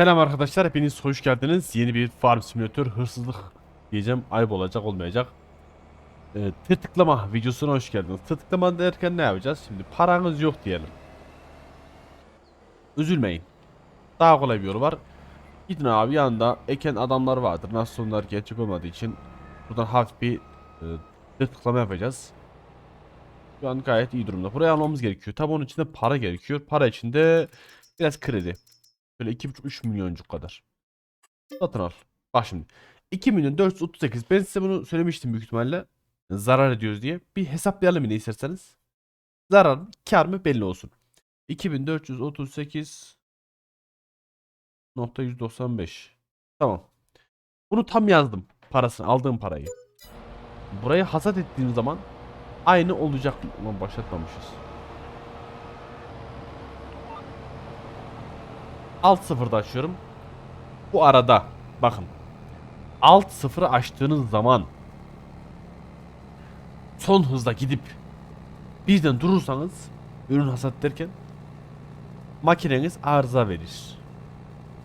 Selam arkadaşlar, hepiniz hoş geldiniz. Yeni bir farm simülatör hırsızlık diyeceğim. Ayıp olacak, olmayacak. Ee, tır tıklama videosuna hoş geldiniz. Tır tıklama derken ne yapacağız? Şimdi paranız yok diyelim. Üzülmeyin. Daha kolay bir yolu var. Gidin abi yanında eken adamlar vardır. Nasıl onlar gerçek olmadığı için buradan hafif bir e, tır tıklama yapacağız. Şu an gayet iyi durumda. Buraya almamız gerekiyor. Tabi onun için de para gerekiyor. Para için de biraz kredi. Böyle 2,5-3 milyoncuk kadar. Satın al. Bak şimdi. 2 milyon 438. Ben size bunu söylemiştim büyük ihtimalle. Zarar ediyoruz diye. Bir hesaplayalım yine isterseniz. Zarar kar mı belli olsun. 2438 nokta 195. Tamam. Bunu tam yazdım. Parasını aldığım parayı. Burayı hasat ettiğim zaman aynı olacak mı? Ulan başlatmamışız. Alt sıfırda açıyorum. Bu arada bakın. Alt sıfırı açtığınız zaman son hızla gidip birden durursanız ürün hasat derken makineniz arıza verir.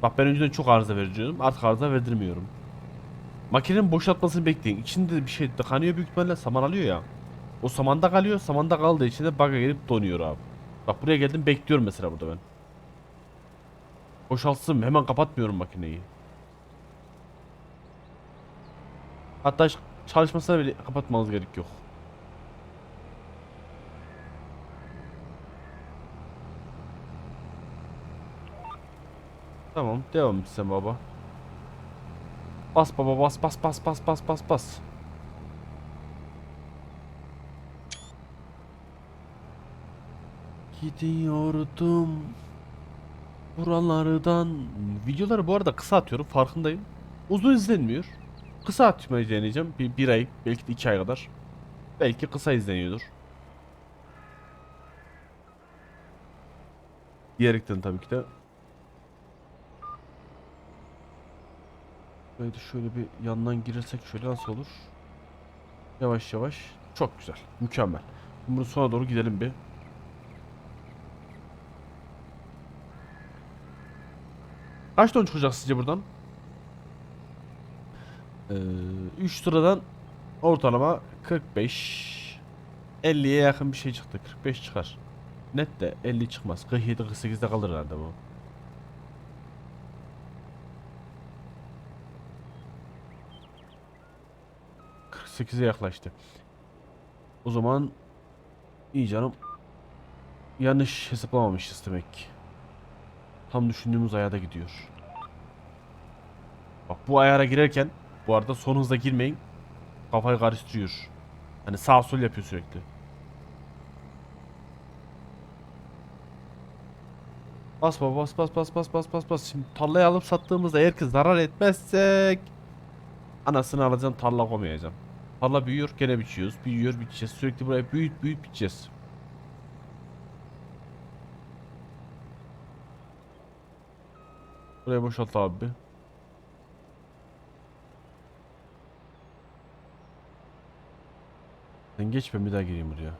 Bak ben önceden çok arıza veriyordum. Artık arıza verdirmiyorum. Makinenin boşaltmasını bekleyin. İçinde de bir şey tıkanıyor büyük ihtimalle saman alıyor ya. O samanda kalıyor. Samanda kaldığı için de bug'a gelip donuyor abi. Bak buraya geldim bekliyorum mesela burada ben. Boşaltsın hemen kapatmıyorum makineyi. Hatta çalışmasına bile kapatmanız gerek yok. Tamam devam et sen baba. Bas baba bas bas bas bas bas bas bas. Gidiyordum buralardan. Videoları bu arada kısa atıyorum farkındayım. Uzun izlenmiyor. Kısa atmayı deneyeceğim. Bir, bir ay belki de iki ay kadar. Belki kısa izleniyordur. Diyerekten tabii ki de. Böyle şöyle bir yandan girersek şöyle nasıl olur? Yavaş yavaş. Çok güzel. Mükemmel. Bunu sona doğru gidelim bir. Kaç ton çıkacak sizce buradan? Ee, 3 sıradan ortalama 45 50'ye yakın bir şey çıktı. 45 çıkar. Net de 50 çıkmaz. 47 48'de kalır herhalde bu. ...48'e yaklaştı. O zaman... ...iyi canım... ...yanlış hesaplamamışız demek ki. Tam düşündüğümüz ayarda gidiyor. Bak bu ayara girerken bu arada son hızla girmeyin. Kafayı karıştırıyor. Hani sağ sol yapıyor sürekli. Bas baba bas bas bas bas bas bas bas. Şimdi tarlayı alıp sattığımızda eğer ki zarar etmezsek anasını alacağım tarla koymayacağım. Tarla büyüyor gene biçiyoruz. Büyüyor biçeceğiz. Sürekli buraya büyüt büyüt biçeceğiz. Buraya boşalt abi. Sen geç ben bir daha gireyim buraya.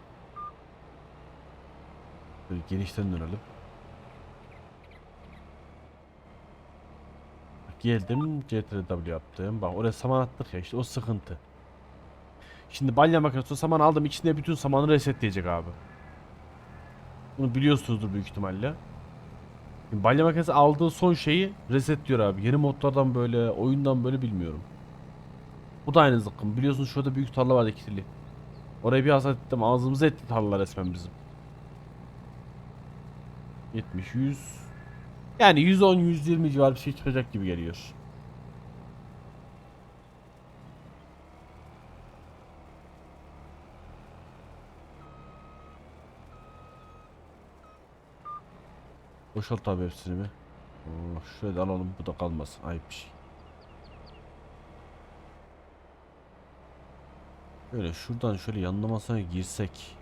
Böyle genişten dönelim. Geldim CTRW yaptım. Bak oraya saman attık ya işte o sıkıntı. Şimdi balya makinesi saman aldım içinde bütün samanı resetleyecek abi. Bunu biliyorsunuzdur büyük ihtimalle. Şimdi balya makinesi aldığı son şeyi resetliyor abi. Yeni modlardan böyle, oyundan böyle bilmiyorum. Bu da aynı zıkkım. Biliyorsunuz şurada büyük tarla var ikili. Oraya bir hasat ettim. Ağzımıza etti tarlalar resmen bizim. 70, 100. Yani 110, 120 civar bir şey çıkacak gibi geliyor. Boşalt abi hepsini bir. Oh, şöyle alalım bu da kalmasın. Ayıp bir şey. Böyle şuradan şöyle yanlamasına girsek.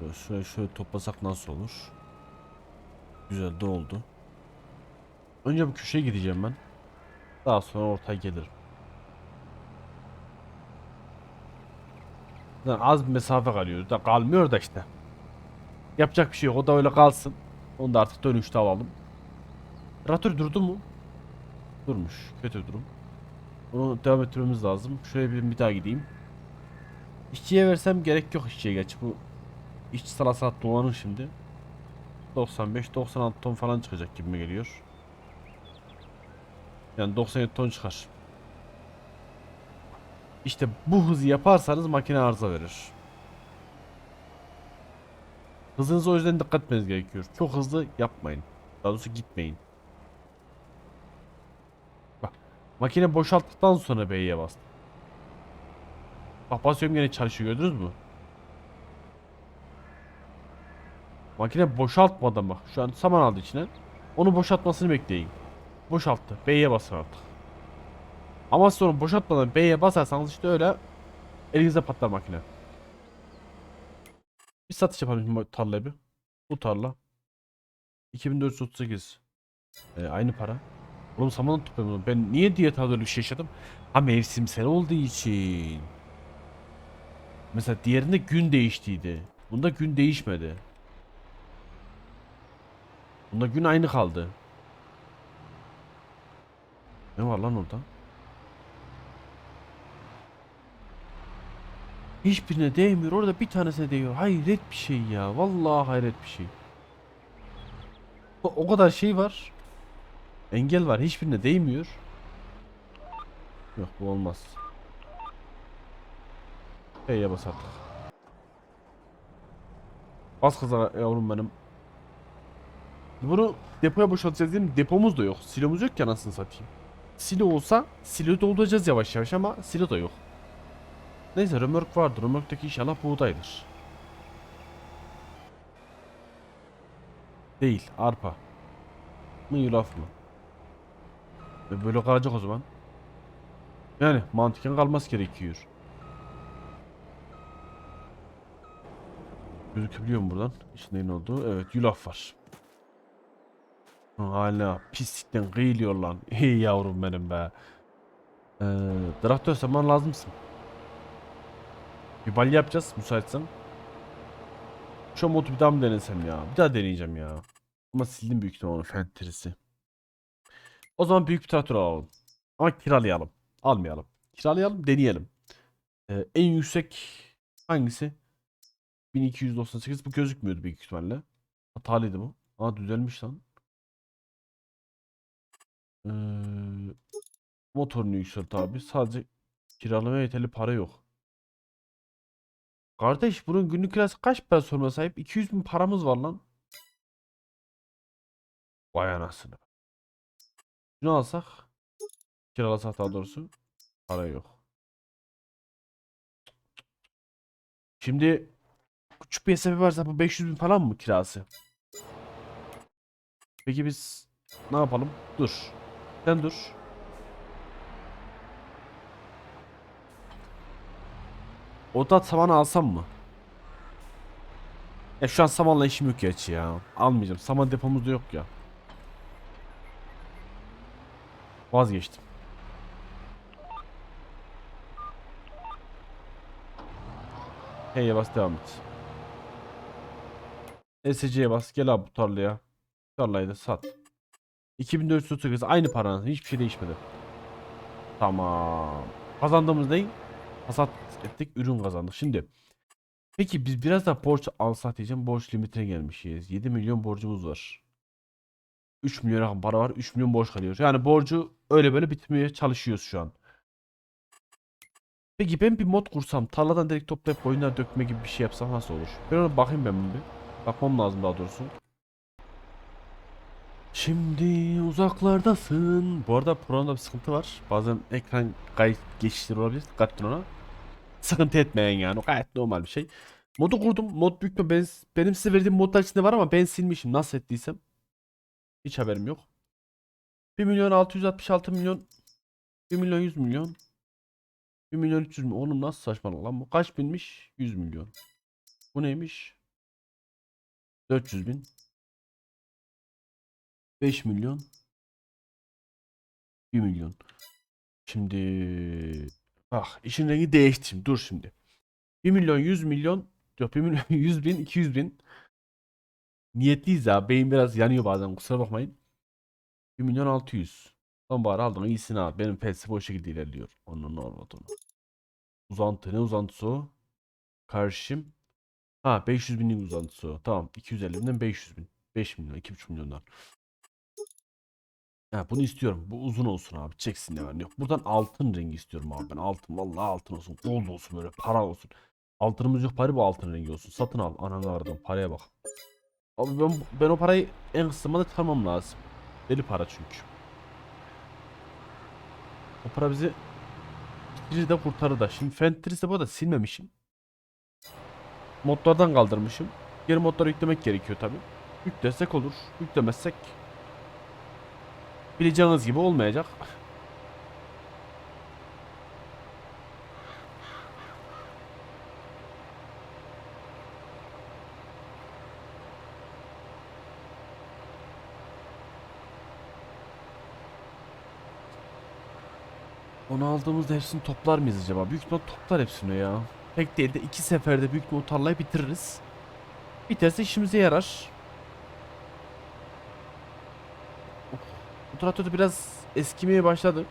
Böyle şöyle şöyle toplasak nasıl olur? Güzel de oldu. Önce bu köşeye gideceğim ben. Daha sonra ortaya gelirim. Zaten az bir mesafe kalıyor. Da kalmıyor da işte. Yapacak bir şey yok. O da öyle kalsın. Onu da artık dönüşte alalım. Rahatör durdu mu? Durmuş. Kötü durum. Onu devam ettirmemiz lazım. Şuraya bir, bir daha gideyim. İşçiye versem gerek yok işçiye geç. Bu işçi salat dolanır şimdi. 95-96 ton falan çıkacak gibime geliyor. Yani 97 ton çıkar. İşte bu hızı yaparsanız makine arıza verir. Hızınıza o yüzden dikkat etmeniz gerekiyor. Çok hızlı yapmayın. Daha doğrusu gitmeyin. Bak. Makine boşalttıktan sonra B'ye bastım. Bak basıyorum gene çalışıyor gördünüz mü? Makine boşaltmadan bak. Şu an saman aldı içine. Onu boşaltmasını bekleyin. Boşalttı. B'ye basın artık. Ama sonra boşaltmadan B'ye basarsanız işte öyle elinizde patlar makine. Bir satış yapalım bu tarlaya bir. Bu tarla. 2438. Ee, aynı para. Oğlum samanı topluyorum. Ben niye diyet alıyor bir şey yaşadım? Ha mevsimsel olduğu için. Mesela diğerinde gün değiştiydi. Bunda gün değişmedi. Bunda gün aynı kaldı. Ne var lan orada? Hiçbirine değmiyor. Orada bir tanesine değiyor. Hayret bir şey ya. Vallahi hayret bir şey. O, o kadar şey var. Engel var. Hiçbirine değmiyor. Yok bu olmaz. F'ye bas artık. Bas kıza yavrum benim. Bunu depoya boşaltacağız değil mi? Depomuz da yok. Silomuz yok ki anasını satayım. Silo olsa silo dolduracağız yavaş yavaş ama silo da yok. Neyse römork vardır. Römorktaki inşallah buğdaydır. Değil. Arpa. Mı yulaf mı? E böyle kalacak o zaman. Yani mantıken kalması gerekiyor. Gözükebiliyor mu buradan? İçinde ne oldu? Evet yulaf var. Hala pislikten kıyılıyor lan. Ey yavrum benim be. Ee, traktör zaman lazımsın. Bir balya yapacağız müsaitsen. Şu modu bir daha mı denesem ya? Bir daha deneyeceğim ya. Ama sildim büyük ihtimalle onu fentrisi. O zaman büyük bir traktör alalım. Ama kiralayalım. Almayalım. Kiralayalım deneyelim. Ee, en yüksek hangisi? 1298 bu gözükmüyordu büyük ihtimalle. Hatalıydı bu. Aa düzelmiş lan. Ee, motorunu yükselt abi. Sadece kiralamaya yeterli para yok. Kardeş bunun günlük kirası kaç sorma sahip? 200 bin paramız var lan. Vay anasını. Şunu alsak. Kiralasak daha doğrusu. Para yok. Şimdi küçük bir hesabı varsa bu 500 bin falan mı kirası? Peki biz ne yapalım? Dur. Sen dur. Oda samanı alsam mı? Ya şu an samanla işim yok geç ya. Almayacağım. Saman depomuz da yok ya. Vazgeçtim. Hey'e bas devam et. SC'ye bas gel abi bu tarlaya. Tarlayı da sat. 2438 aynı paranın hiçbir şey değişmedi. Tamam. Kazandığımız ne? Hasat ettik ürün kazandık. Şimdi peki biz biraz da borç alsak diyeceğim borç limitine gelmişiz. 7 milyon borcumuz var. 3 milyon para var. 3 milyon borç kalıyor. Yani borcu öyle böyle bitmeye çalışıyoruz şu an. Peki ben bir mod kursam tarladan direkt toplayıp koyunlara dökme gibi bir şey yapsam nasıl olur? Ben ona bakayım ben bir. Bakmam lazım daha doğrusu. Şimdi uzaklardasın. Bu arada programda bir sıkıntı var. Bazen ekran kayıt geçişleri olabilir. Dikkat ona. Sıkıntı etmeyin yani. O gayet normal bir şey. Modu kurdum. Mod büyük mü? Ben, benim size verdiğim modlar içinde var ama ben silmişim. Nasıl ettiysem. Hiç haberim yok. 1 milyon 666 milyon 1 milyon 100 milyon 1 milyon 300 milyon. Oğlum nasıl saçmalık lan bu? Kaç binmiş? 100 milyon. Bu neymiş? 400 bin. 5 milyon. 1 milyon. Şimdi bak işin rengi değişti şimdi. Dur şimdi. 1 milyon 100 milyon yok 1 milyon 100 bin 200 bin. Niyetliyiz ya. Beyin biraz yanıyor bazen kusura bakmayın. 1 milyon 600. Lan bari aldın iyisini al. Benim felsefe o şekilde ilerliyor. Onun olmadığını. Uzantı ne uzantısı o? Karşım. Ha 500 binlik uzantısı o. Tamam 250 binden 500 bin. 5 milyon 2,5 milyonlar. Ha bunu istiyorum. Bu uzun olsun abi. Çeksin var ne yok. Buradan altın rengi istiyorum abi. Ben altın vallahi altın olsun. Gold olsun böyle para olsun. Altınımız yok bari bu altın rengi olsun. Satın al. Ananı aradım. Paraya bak. Abi ben, ben o parayı en kısa zamanda çıkarmam lazım. Deli para çünkü. O para bizi bitirir de kurtarır da. Şimdi Fentress'i bu arada silmemişim. Modlardan kaldırmışım. Geri modları yüklemek gerekiyor tabi. Yüklersek olur. Yüklemezsek bileceğiniz gibi olmayacak. Onu aldığımızda hepsini toplar mıyız acaba? Büyük ihtimal toplar hepsini ya. Tek değil de iki seferde büyük ihtimal tarlayı bitiririz. Biterse işimize yarar. Of, Bu traktör biraz eskimeye başladı.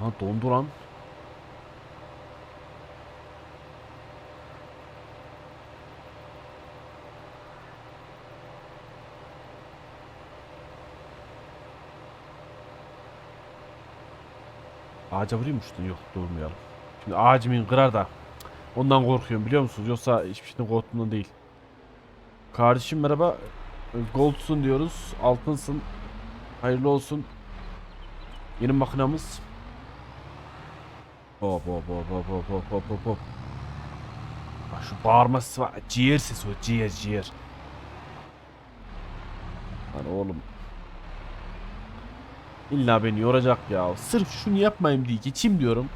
Ha dondu Ağaca vurayım şunu? Yok durmayalım. Şimdi ağacımın kırar da. Ondan korkuyorum biliyor musunuz? Yoksa hiçbir şeyden korktuğumdan değil. Kardeşim merhaba. Goldsun diyoruz. Altınsın. Hayırlı olsun. Yeni makinamız. Hop hop hop hop hop hop hop hop hop. Bak şu bağırması var. Ciğer sesi o. Ciğer ciğer. Lan oğlum. İlla beni yoracak ya. Sırf şunu yapmayayım diye geçeyim diyorum.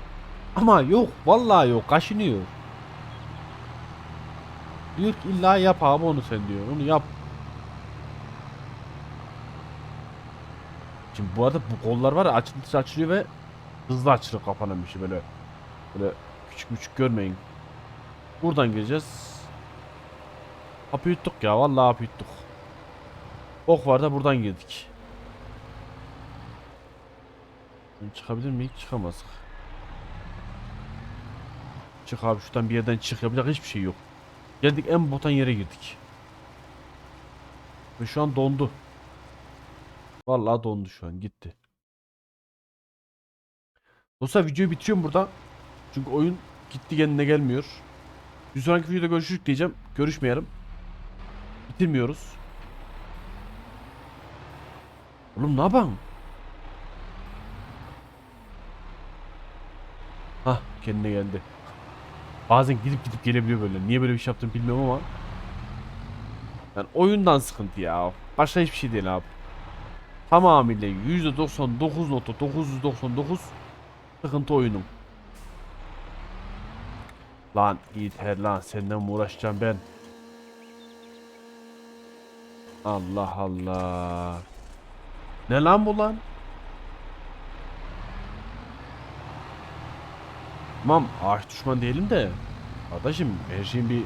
Ama yok vallahi yok kaşınıyor. Diyor ki illa yap abi onu sen diyor. Onu yap. Şimdi bu arada bu kollar var ya açıldıkça açılıyor ve hızlı açılıyor kapanan şey böyle. Böyle küçük küçük görmeyin. Buradan gireceğiz. Hapı yuttuk ya vallahi hapı yuttuk. Ok var da buradan girdik. Çıkabilir miyiz? Çıkamazdık. Çık abi şuradan bir yerden çık. Yapacak hiçbir şey yok. Geldik en botan yere girdik. Ve şu an dondu. Vallahi dondu şu an gitti. Dostlar videoyu bitiriyorum burada. Çünkü oyun gitti kendine gelmiyor. Bir sonraki videoda görüşürüz diyeceğim. Görüşmeyelim. Bitirmiyoruz. Oğlum ne yapalım? Hah kendine geldi. Bazen gidip gidip gelebiliyor böyle. Niye böyle bir şey yaptığını bilmiyorum ama. Yani oyundan sıkıntı ya. Başka hiçbir şey değil abi. Tamamıyla %99.999 sıkıntı oyunum. Lan yeter lan senden uğraşacağım ben? Allah Allah. Ne lan bu lan? Tamam ağaç düşman değilim de Kardeşim her şeyin bir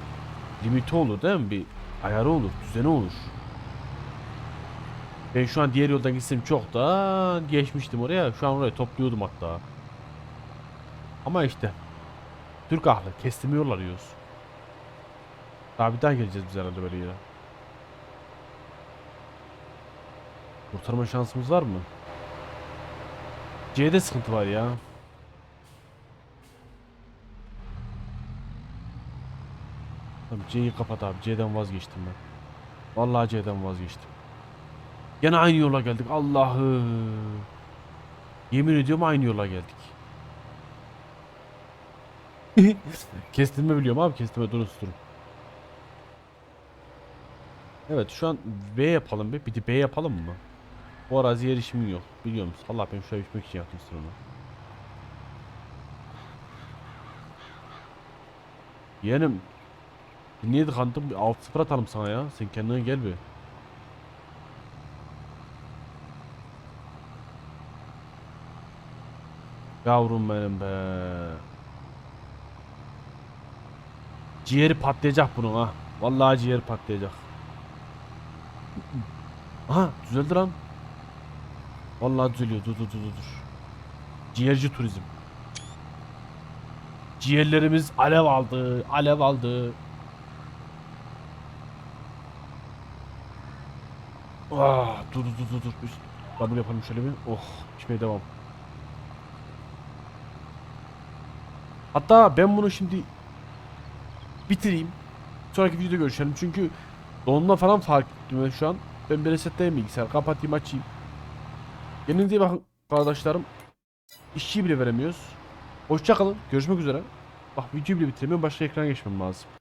limiti olur değil mi? Bir ayarı olur, düzeni olur. Ben şu an diğer yoldan gitsem çoktan geçmiştim oraya. Şu an orayı topluyordum hatta. Ama işte Türk ahlı kestirmiyorlar yiyoruz. Daha bir daha geleceğiz biz herhalde böyle ya. Kurtarma şansımız var mı? C'de sıkıntı var ya. Tamam C'yi kapat abi. C'den vazgeçtim ben. Vallahi C'den vazgeçtim. Gene aynı yola geldik. Allah'ı. Yemin ediyorum aynı yola geldik. kestirme biliyorum abi. Kestirme durun durun. Evet şu an B yapalım be. Bir de B yapalım mı? Bu araziye erişimim yok. Biliyor musun? Allah ben şuraya düşmek için yaptım onu. Yeğenim Niye? Bir 6-0 atalım sana ya. Sen kendine gel bir. Yavrum benim be. Ciğeri patlayacak bunun ha. Vallahi ciğer patlayacak. Aha düzeldi lan. Vallahi düzeliyor. Dur dur dur. dur. Ciğerci turizm. Ciğerlerimiz alev aldı. Alev aldı. Ah, dur dur dur dur Double yapalım şöyle bir. Oh, pişmeye devam. Hatta ben bunu şimdi bitireyim. Sonraki videoda görüşelim. Çünkü donma falan fark ettim şu an. Ben bir resetleyeyim bilgisayar. Kapatayım açayım. Kendinize iyi bakın kardeşlerim. İşçiyi bile veremiyoruz. Hoşçakalın. Görüşmek üzere. Bak videoyu bile bitiremiyorum. Başka ekran geçmem lazım.